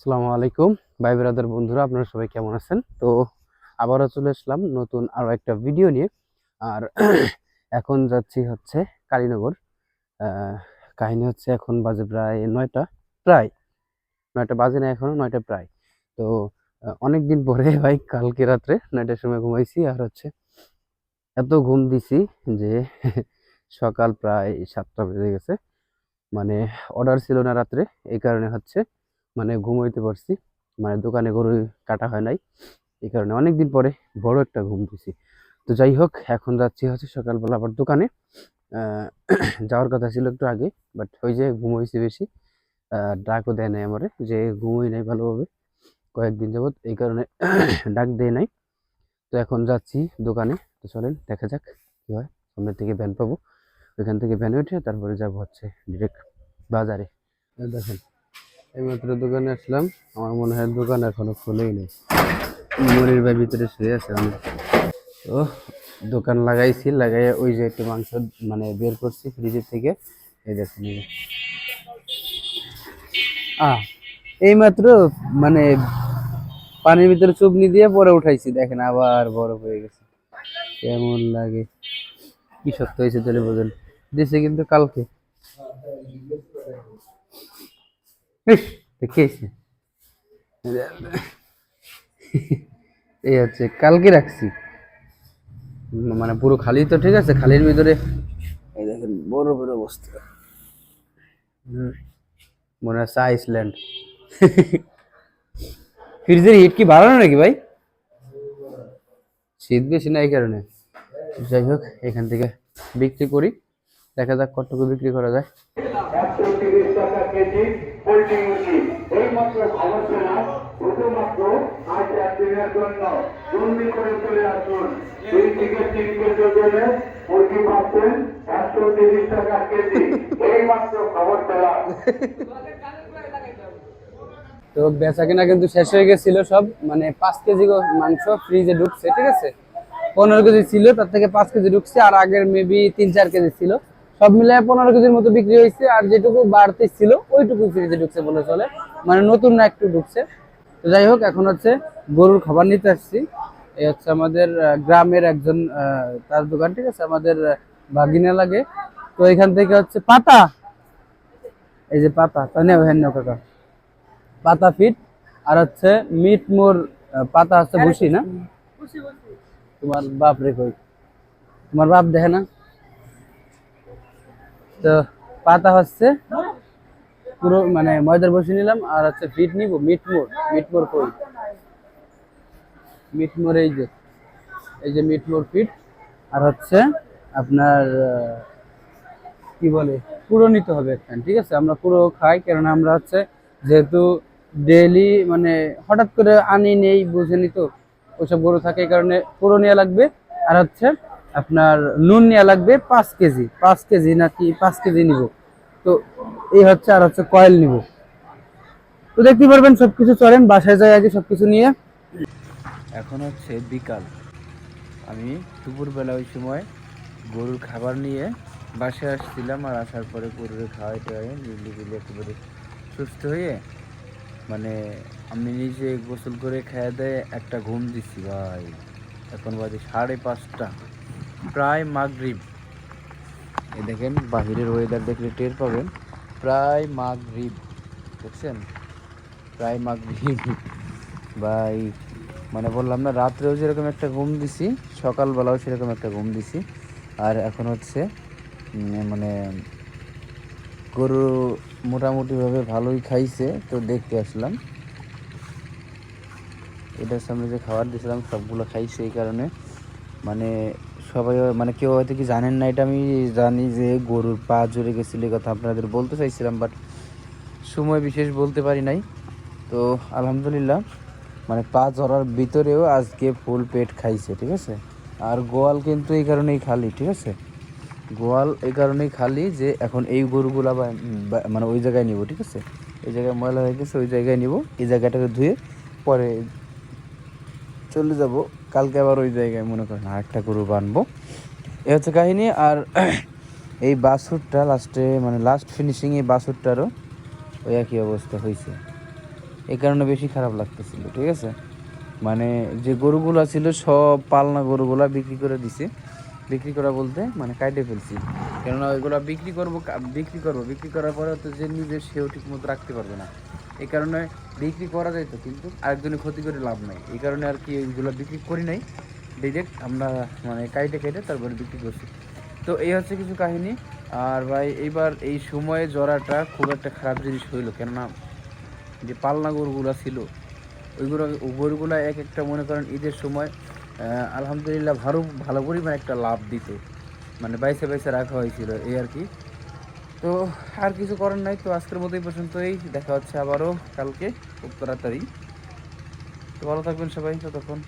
আসসালামু আলাইকুম। ভাই ব্রাদার বন্ধুরা, আপনারা সবাই কেমন আছেন? তো আবারও চলে আসলাম নতুন আরও একটা ভিডিও নিয়ে। আর এখন যাচ্ছি হচ্ছে কালীনগর। কাহিনী হচ্ছে এখন বাজে প্রায় নয়টা প্রায়। নয়টা বাজে না এখনও নয়টা প্রায়। তো অনেক দিন পরে ভাই কালকে রাত্রে নয়টার সময় ঘুমাইছি আর হচ্ছে এত ঘুম দিছি যে সকাল প্রায় সাতটা বেজে গেছে। মানে অর্ডার ছিল না রাত্রে, এই কারণে হচ্ছে মানে ঘুমাইতে পারছি। মানে দোকানে গরু কাটা হয় নাই। এই কারণে অনেকদিন পরে বড় একটা ঘুম দিছি। তো যাই হোক এখন যাচ্ছি হচ্ছে সকালবেলা আবার দোকানে। যাওয়ার কথা ছিল একটু আগে বাট ওই যে ঘুমাইছি বেশি। আহ, ডাকও দেয় নাই আমারে যে ঘুমোই নাই ভালোভাবে। কয়েকদিন যাবত এই কারণে ডাক দেয় নাই। তো এখন যাচ্ছি দোকানে। তো চলেন দেখা যাক কী হয়। সামনের থেকে ভ্যান পাবো। ওইখান থেকে ভ্যানে উঠে তারপরে যাব হচ্ছে ডিরেক্ট বাজারে। দেখেন এইমাত্র দোকানে আসলাম। আমার মনে হয় দোকান এখনও খোলেই নেই। মনির ভাই ভিতরে শুয়ে আছে আমি তো দোকান লাগাইছি লাগাই ওই যে একটু মাংস মানে বের করছি ফ্রিজের থেকে। এই দেখুন। আহ এইমাত্র মানে পানির ভিতরে চুবনি দিয়ে পরে উঠাইছি। দেখেন আবার বরফ হয়ে গেছে। কেমন লাগে। কি সত্য হয়েছে তাহলে বোঝেন। দিছে কিন্তু কালকে। ইস, দেখিয়েছে। এই হচ্ছে কালকে রাখছি। মানে পুরো খালি তো ঠিক আছে খালির ভিতরে এই দেখেন বড় বড় হুম, মনে হচ্ছে আইসল্যান্ড। ফ্রিজের হিট কি বাড়ানো নাকি ভাই? শীত বেশি না এই কারণে। যাই হোক এখান থেকে বিক্রি করি। দেখা যাক কতটুকু বিক্রি করা যায়। টাকা কেজি, পোলট্রি মুরগি। এই মাত্র খবর পেলাম শুধুমাত্র আজ একদিনের জন্য জলদি করে চলে আসুন। দুই থেকে তিন কেজি ওজনে মুরগি পাচ্ছেন একশো তিরিশ টাকা কেজি। এই মাত্র খবর পেলাম তো বেচা কেনা কিন্তু শেষ হয়ে গেছিল সব। মানে পাঁচ কেজি মাংস ফ্রিজে ঢুকছে, ঠিক আছে? পনেরো কেজি ছিল, তার থেকে পাঁচ কেজি ঢুকছে, আর আগের মেবি তিন চার কেজি ছিল। সব মিলে পনেরো কেজির মতো বিক্রি হয়েছে আর যেটুকু বাড়তি ছিল ওইটুকু ফ্রিজে ঢুকছে বলে চলে। মানে নতুন না একটু ঢুকছে। তো যাই হোক এখন হচ্ছে গরুর খাবার নিতে আসছি। এই হচ্ছে আমাদের গ্রামের একজন তার দোকান ঠিক আছে? আমাদের ভাগিনা লাগে। তো এখান থেকে হচ্ছে পাতা। এই যে পাতা তা নেও হ্যাঁ কাকা। পাতা ফিট আর হচ্ছে মিট মোর পাতা হচ্ছে বসি না? তোমার বাপ রে কই? তোমার বাপ দেখে না? তো পাতা হচ্ছে পুরো মানে ময়দার বসে নিলাম, আর হচ্ছে ফিট নিব মিট মোর মিট মোর কই? মিট মোর এই যে এই যে মিট মোর ফিট আর হচ্ছে আপনার কি বলে, পুরো নিতে হবে একটা, ঠিক আছে? আমরা পুরো খাই, কেননা আমরা হচ্ছে যেহেতু ডেইলি মানে হঠাৎ করে আনি নেই, বুঝেনি তো ওইসব গরু থাকে কারণে পুরো নেওয়া লাগবে, আর হচ্ছে আপনার নুন নেওয়া লাগবে পাঁচ কেজি পাঁচ কেজি নাকি পাঁচ কেজি নিব। তো এই হচ্ছে আর হচ্ছে কয়েল নিব। তো দেখতে পারবেন সবকিছু চলেন, বাসায় যাই আগে সবকিছু নিয়ে। এখন হচ্ছে বিকাল। আমি দুপুরবেলা ওই সময় গরুর খাবার নিয়ে বাসায় আসছিলাম আর আসার পরে গরুর খাওয়াই টাওয়াই বিলি বিলি একেবারে সুস্থ হয়ে মানে আমি নিজে গোসল করে খেয়ে দেয়ে একটা ঘুম দিচ্ছি ভাই। এখন বাজে সাড়ে পাঁচটা। প্রায় মাগরিব। এই দেখেন, বাহিরের ওয়েদার দেখলে টের পাবেন। প্রায় মাগরিব, দেখছেন? প্রায় মাগরিব। ভাই মানে বললাম না, রাত্রেও যেরকম একটা ঘুম দিছি, সকালবেলাও সেরকম একটা ঘুম দিছি। আর এখন হচ্ছে মানে গরু মোটামুটিভাবে ভালোই খাইছে, তো দেখতে আসলাম। এটার সামনে যে খাবার দিয়েছিলাম সবগুলো খাইছে এই কারণে। মানে সবাই মানে কেউ হয়তো কি জানেন না, এটা আমি জানি যে গরুর পা জুড়ে গেছিল এই কথা আপনাদের বলতে চাইছিলাম বাট সময় বিশেষ বলতে পারি নাই। তো আলহামদুলিল্লাহ মানে পা ঝরার ভিতরেও আজকে ফুল পেট খাইছে, ঠিক আছে? আর গোয়াল কিন্তু এই কারণেই খালি, ঠিক আছে? গোয়াল এই কারণেই খালি যে এখন এই গরুগুলা বা মানে ওই জায়গায় নিব, ঠিক আছে? এই জায়গায় ময়লা হয়ে গেছে, ওই জায়গায় নিব, এই জায়গাটাকে ধুয়ে পরে চলে যাব। কালকে আবার ওই জায়গায় মনে করেন আরেকটা গরু বানবো। এ হচ্ছে কাহিনী, আর এই বাছুরটা লাস্টে মানে লাস্ট ফিনিশিং এই বাছুরটারও ওই একই অবস্থা হয়েছে এই কারণে বেশি খারাপ লাগতেছিল, ঠিক আছে? মানে যে গরুগুলা ছিল সব পালনা গরুগুলা বিক্রি করে দিছে। বিক্রি করা বলতে মানে কাটে ফেলছি। কেননা ওইগুলা বিক্রি করব বিক্রি করব, বিক্রি করার পরে তো যে নিজের সেও ঠিক মতো রাখতে পারবে না। এই কারণে বিক্রি করা যায় তো, কিন্তু আরেকজনের ক্ষতি করে লাভ নাই। এই কারণে আর কি এইগুলো বিক্রি করি নাই। ডিরেক্ট আমরা মানে কাইটে কেটে তারপরে বিক্রি করছি। তো এই হচ্ছে কিছু কাহিনী। আর ভাই, এইবার এই সময়ে জরাটা খুব একটা খারাপ জিনিস হইল, কেননা যে পালনা গরুগুলো ছিল, ওইগুলো ওই গরুগুলো এক একটা মনে করেন ঈদের সময় আলহামদুলিল্লাহ ভালো ভালো পরিমাণ একটা লাভ দিত। মানে বাইসে বাইসে রাখা হয়েছিল, এই আর কি। তো আর কিছু করার নাই, তো আজকের মতো এই পর্যন্তই। দেখা হচ্ছে আবারও কালকে, খুব তাড়াতাড়ি। তো ভালো থাকবেন সবাই, ততক্ষণ।